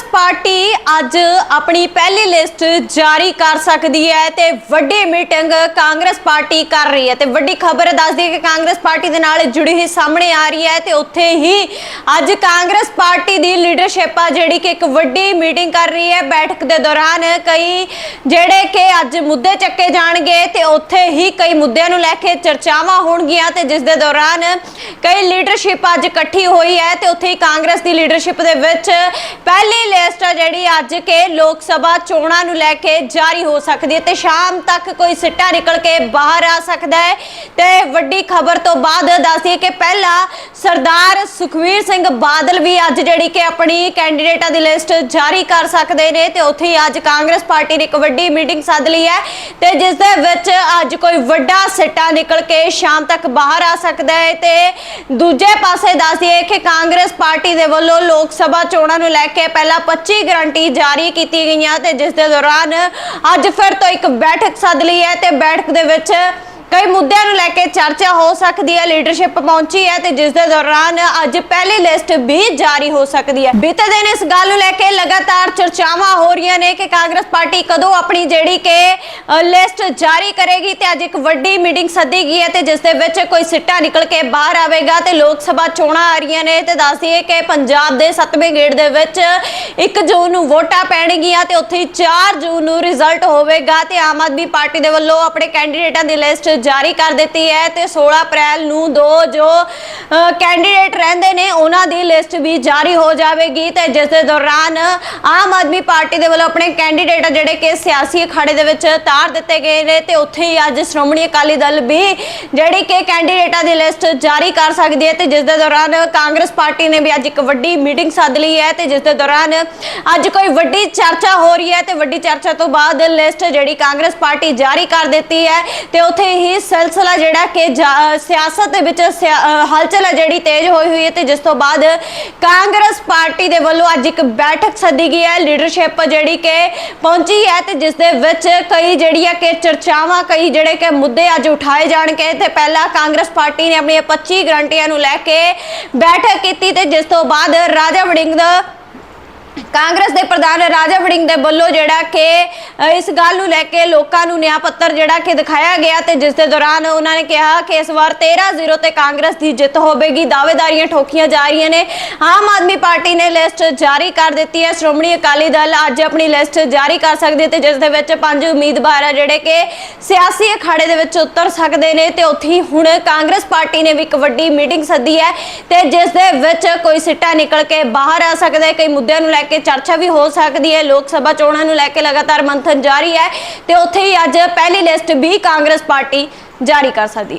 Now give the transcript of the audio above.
Congress party ਅੱਜ ਆਪਣੀ ਪਹਿਲੀ ਲਿਸਟ ਜਾਰੀ ਕਰ ਸਕਦੀ ਹੈ ਤੇ ਵੱਡੀ ਮੀਟਿੰਗ ਕਾਂਗਰਸ ਪਾਰਟੀ ਕਰ ਰਹੀ ਹੈ ਤੇ ਵੱਡੀ ਖਬਰ ਦੱਸਦੀ ਹੈ ਕਿ ਕਾਂਗਰਸ ਪਾਰਟੀ ਦੇ ਨਾਲ ਜੁੜੀ ਹੋਈ ਸਾਹਮਣੇ ਆ ਰਹੀ ਹੈ ਤੇ ਉੱਥੇ ਹੀ ਅੱਜ ਕਾਂਗਰਸ ਪਾਰਟੀ ਦੀ ਲੀਡਰਸ਼ਿਪ ਆ ਜਿਹੜੀ ਕਿ ਇੱਕ ਵੱਡੀ ਮੀਟਿੰਗ ਕਰ ਰਹੀ ਹੈ। ਬੈਠਕ ਦੇ ਦੌਰਾਨ ਕਈ ਜਿਹੜੇ ਕਿ ਅੱਜ ਮੁੱਦੇ ਚੱਕੇ ਜਾਣਗੇ ਤੇ ਉੱਥੇ ਹੀ ਕਈ ਮੁੱਦਿਆਂ ਨੂੰ ਲੈ ਕੇ ਚਰਚਾਵਾਂ ਹੋਣਗੀਆਂ ਤੇ ਜਿਸ ਦੇ ਦੌਰਾਨ ਕਈ ਲੀਡਰਸ਼ਿਪ ਅੱਜ ਇਕੱਠੀ ਹੋਈ ਹੈ ਤੇ ਉੱਥੇ ਹੀ ਕਾਂਗਰਸ ਦੀ ਲੀਡਰਸ਼ਿਪ ਦੇ ਵਿੱਚ ਪਹਿਲੀ ਲਿਸਟ ਆ ਜਿਹੜੀ ਅੱਜ ਕੇ ਲੋਕ ਸਭਾ ਚੋਣਾਂ ਨੂੰ ਲੈ ਕੇ ਜਾਰੀ ਹੋ ਸਕਦੀ ਹੈ ਤੇ ਸ਼ਾਮ ਤੱਕ ਕੋਈ ਸਿੱਟਾ ਨਿਕਲ ਕੇ ਬਾਹਰ ਆ ਸਕਦਾ ਹੈ। ਤੇ ਵੱਡੀ ਖਬਰ ਤੋਂ ਬਾਅਦ ਦੱਸਦੀ ਕਿ ਪਹਿਲਾ ਸਰਦਾਰ ਸੁਖਵੀਰ ਸਿੰਘ ਬਾਦਲ ਵੀ ਅੱਜ ਜਿਹੜੀ ਕਿ ਆਪਣੀ ਕੈਂਡੀਡੇਟਾਂ ਦੀ ਲਿਸਟ ਜਾਰੀ ਕਰ ਸਕਦੇ ਨੇ ਤੇ ਉੱਥੇ ਹੀ ਅੱਜ ਕਾਂਗਰਸ ਪਾਰਟੀ ਨੇ ਇੱਕ ਵੱਡੀ ਮੀਟਿੰਗ ਸੱਦ ਲਈ ਹੈ ਤੇ ਜਿਸ ਦੇ ਵਿੱਚ ਅੱਜ ਕੋਈ ਵੱਡਾ ਸਿੱਟਾ ਨਿਕਲ ਕੇ ਸ਼ਾਮ ਤੱਕ ਬਾਹਰ ਆ ਸਕਦਾ ਹੈ ਤੇ ਦੂਜੇ ਪਾਸੇ ਦੱਸਦੀ ਦਈਏ ਕਿ ਕਾਂਗਰਸ ਪਾਰਟੀ ਦੇ ਵੱਲੋਂ ਲੋਕ ਸਭਾ ਚੋਣਾਂ ਨੂੰ ਲੈ ਕੇ ਪਹਿਲਾਂ 25 ਗਰੰਟੀ ਜਾਰੀ ਕੀਤੀ ਗਈਆਂ ਤੇ ਜਿਸ ਦੇ ਦੌਰਾਨ ਅੱਜ ਫਿਰ ਤੋਂ ਇੱਕ ਬੈਠਕ ਸੱਦ ਲਈ ਹੈ ਤੇ ਬੈਠਕ ਦੇ ਵਿੱਚ ਕਈ ਮੁੱਦਿਆਂ ਨੂੰ ਲੈ ਕੇ ਚਰਚਾ ਹੋ ਸਕਦੀ ਹੈ ਲੀਡਰਸ਼ਿਪ ਪਹੁੰਚੀ ਹੈ ਤੇ ਜਿਸ ਦੇ ਦੌਰਾਨ ਅੱਜ ਪਹਿਲੀ ਲਿਸਟ ਵੀ ਜਾਰੀ ਹੋ ਸਕਦੀ ਹੈ। ਬੀਤੇ ਦਿਨ ਇਸ ਗੱਲ ਨੂੰ ਲੈ ਕੇ ਲਗਾਤਾਰ ਚਰਚਾਵਾਂ ਹੋ ਰਹੀਆਂ ਨੇ ਕਿ ਕਾਂਗਰਸ ਪਾਰਟੀ ਕਦੋਂ ਆਪਣੀ ਜਿਹੜੀ ਕਿ ਲਿਸਟ ਜਾਰੀ ਕਰੇਗੀ ਤੇ ਅੱਜ ਇੱਕ ਵੱਡੀ ਮੀਟਿੰਗ ਸੱਦੀ ਗਈ ਹੈ ਤੇ ਜਿਸ ਦੇ ਵਿੱਚ ਕੋਈ ਸਿੱਟਾ ਨਿਕਲ ਕੇ ਬਾਹਰ ਆਵੇਗਾ ਤੇ ਲੋਕ ਸਭਾ ਚੋਣਾਂ ਆ ਰਹੀਆਂ ਨੇ ਤੇ ਦੱਸ ਦਈਏ ਕਿ ਪੰਜਾਬ ਦੇ 7ਵੇਂ ਗੇੜ ਦੇ ਵਿੱਚ 1 ਜੂਨ ਨੂੰ ਵੋਟਾਂ ਪੈਣਗੀਆਂ ਤੇ ਉੱਥੇ ਹੀ 4 ਜੂਨ ਨੂੰ ਰਿਜ਼ਲਟ ਹੋਵੇਗਾ ਤੇ ਆਮ ਆਦਮੀ ਪਾਰਟੀ ਦੇ ਵੱਲੋਂ ਆਪਣੇ ਕੈਂਡੀਡੇਟਾਂ ਦੀ ਲਿਸਟ ਜਾਰੀ ਕਰ ਦਿੱਤੀ ਹੈ ਤੇ 16 ਅਪ੍ਰੈਲ ਨੂੰ ਦੋ ਜੋ ਕੈਂਡੀਡੇਟ ਰਹਿੰਦੇ ਨੇ ਉਹਨਾਂ ਦੀ ਲਿਸਟ ਵੀ ਜਾਰੀ ਹੋ ਜਾਵੇਗੀ ਤੇ ਜਿਸ ਦੇ ਦੌਰਾਨ ਆਮ ਆਦਮੀ ਪਾਰਟੀ ਦੇ ਵੱਲੋਂ ਆਪਣੇ ਕੈਂਡੀਡੇਟ ਜਿਹੜੇ ਕਿ ਸਿਆਸੀ ਅਖਾੜੇ ਦੇ ਵਿੱਚ ਤਾਰ ਦਿੱਤੇ ਗਏ ਨੇ ਤੇ ਉੱਥੇ ਹੀ ਅੱਜ ਸ਼੍ਰੋਮਣੀ ਅਕਾਲੀ ਦਲ ਵੀ ਜਿਹੜੀ ਕਿ ਕੈਂਡੀਡੇਟਾਂ ਦੀ ਲਿਸਟ ਜਾਰੀ ਕਰ ਸਕਦੀ ਹੈ ਤੇ ਜਿਸ ਦੇ ਦੌਰਾਨ ਕਾਂਗਰਸ ਪਾਰਟੀ ਨੇ ਵੀ ਅੱਜ ਇੱਕ ਵੱਡੀ ਮੀਟਿੰਗ ਸੱਦ ਲਈ ਹੈ ਤੇ ਜਿਸ ਦੇ ਦੌਰਾਨ ਅੱਜ ਕੋਈ ਵੱਡੀ ਚਰਚਾ ਹੋ ਰਹੀ ਹੈ ਤੇ ਵੱਡੀ ਚਰਚਾ ਤੋਂ ਬਾਅਦ ਲਿਸਟ ਜਿਹੜੀ ਕਾਂਗਰਸ ਪਾਰਟੀ ਜਾਰੀ ਕਰ ਦਿੱਤੀ ਹੈ ਤੇ ਉੱਥੇ ਹੀ ਸਿਲਸਿਲਾ ਜਿਹੜਾ ਕਿ ਜਾ- ਸਿਆਸਤ ਦੇ ਵਿੱਚ ਸਿਆ- ਅ, ਹਲਚਲ ਹੈ ਜਿਹੜੀ ਤੇਜ਼ ਹੋਈ ਹੋਈ ਹੈ ਤੇ ਜਿਸ ਤੋਂ ਬਾਅਦ ਕਾਂਗਰਸ ਪਾਰਟੀ ਦੇ ਵੱਲੋਂ ਅੱਜ ਇੱਕ ਬੈਠਕ ਸੱਦੀ ਗਈ ਹੈ ਲੀਡਰਸ਼ਿਪ ਜਿਹੜੀ ਕਿ ਪਹੁੰਚੀ ਹੈ ਤੇ ਜਿਸ ਦੇ ਵਿੱਚ ਕਈ ਜਿਹੜੀਆਂ ਕਿ ਚਰਚਾਵਾਂ, ਕਈ ਜਿਹੜੇ ਕਿ ਮੁੱਦੇ ਅੱਜ ਉਠਾਏ ਜਾਣਗੇ ਤੇ ਪਹਿਲਾਂ ਕਾਂਗਰਸ ਪਾਰਟੀ ਨੇ ਆਪਣੀਆਂ 25 ਗਰੰਟੀਆਂ ਨੂੰ ਲੈ ਕੇ ਬੈਠਕ ਕੀਤੀ ਤੇ ਜਿਸ ਤੋਂ ਬਾਅਦ ਰਾਜਾ ਵੜਿੰਗ ਦਾ ਕਾਂਗਰਸ ਦੇ ਪ੍ਰਧਾਨ ਰਾਜਾ ਵੜਿੰਗ ਦੇ ਵੱਲੋਂ ਜਿਹੜਾ ਕਿ ਇਸ ਗੱਲ ਨੂੰ ਲੈ ਕੇ ਲੋਕਾਂ ਨੂੰ ਨਿਆਂ ਪੱਤਰ ਜਿਹੜਾ ਕਿ ਦਿਖਾਇਆ ਗਿਆ ਤੇ ਜਿਸ ਦੇ ਦੌਰਾਨ ਉਹਨਾਂ ਨੇ ਕਿਹਾ ਕਿ ਇਸ ਵਾਰ 13-0 ਤੇ ਕਾਂਗਰਸ ਦੀ ਜਿੱਤ ਹੋਵੇਗੀ, ਦਾਅਵੇਦਾਰੀਆਂ ਠੋਕੀਆਂ ਜਾ ਰਹੀਆਂ ਨੇ। ਆਮ ਆਦਮੀ ਪਾਰਟੀ ਨੇ ਲਿਸਟ ਜਾਰੀ ਕਰ ਦਿੱਤੀ ਹੈ। ਸ਼੍ਰੋਮਣੀ ਅਕਾਲੀ ਦਲ ਅੱਜ ਆਪਣੀ ਲਿਸਟ ਜਾਰੀ ਕਰ ਸਕਦੀ ਹੈ ਤੇ ਜਿਸ ਦੇ ਵਿੱਚ ਪੰਜ ਉਮੀਦਵਾਰ ਆ ਜਿਹੜੇ ਕਿ ਸਿਆਸੀ ਅਖਾੜੇ ਦੇ ਵਿੱਚ ਉਤਰ ਸਕਦੇ ਨੇ ਤੇ ਉੱਥੇ ਹੁਣ ਕਾਂਗਰਸ ਪਾਰਟੀ ਨੇ ਵੀ ਇੱਕ ਵੱਡੀ ਮੀਟਿੰਗ ਸੱਦੀ ਹੈ ਤੇ ਜਿਸ ਦੇ ਵਿੱਚ ਕੋਈ ਸਿੱਟਾ ਨਿਕਲ ਕੇ ਬਾਹਰ ਆ ਸਕਦਾ ਹੈ, ਕਈ ਮੁੱਦਿਆਂ ਨੂੰ ਲੈ ਕੇ ਚਰਚਾ ਵੀ ਹੋ ਸਕਦੀ ਹੈ। ਲੋਕ ਸਭਾ ਚੋਣਾਂ ਨੂੰ ਲੈ ਕੇ ਲਗਾਤਾਰ ਮੰਥਨ ਜਾਰੀ ਹੈ ਤੇ ਉੱਥੇ ਹੀ ਅੱਜ ਪਹਿਲੀ ਲਿਸਟ ਵੀ ਕਾਂਗਰਸ ਪਾਰਟੀ ਜਾਰੀ ਕਰ ਸਕਦੀ ਹੈ।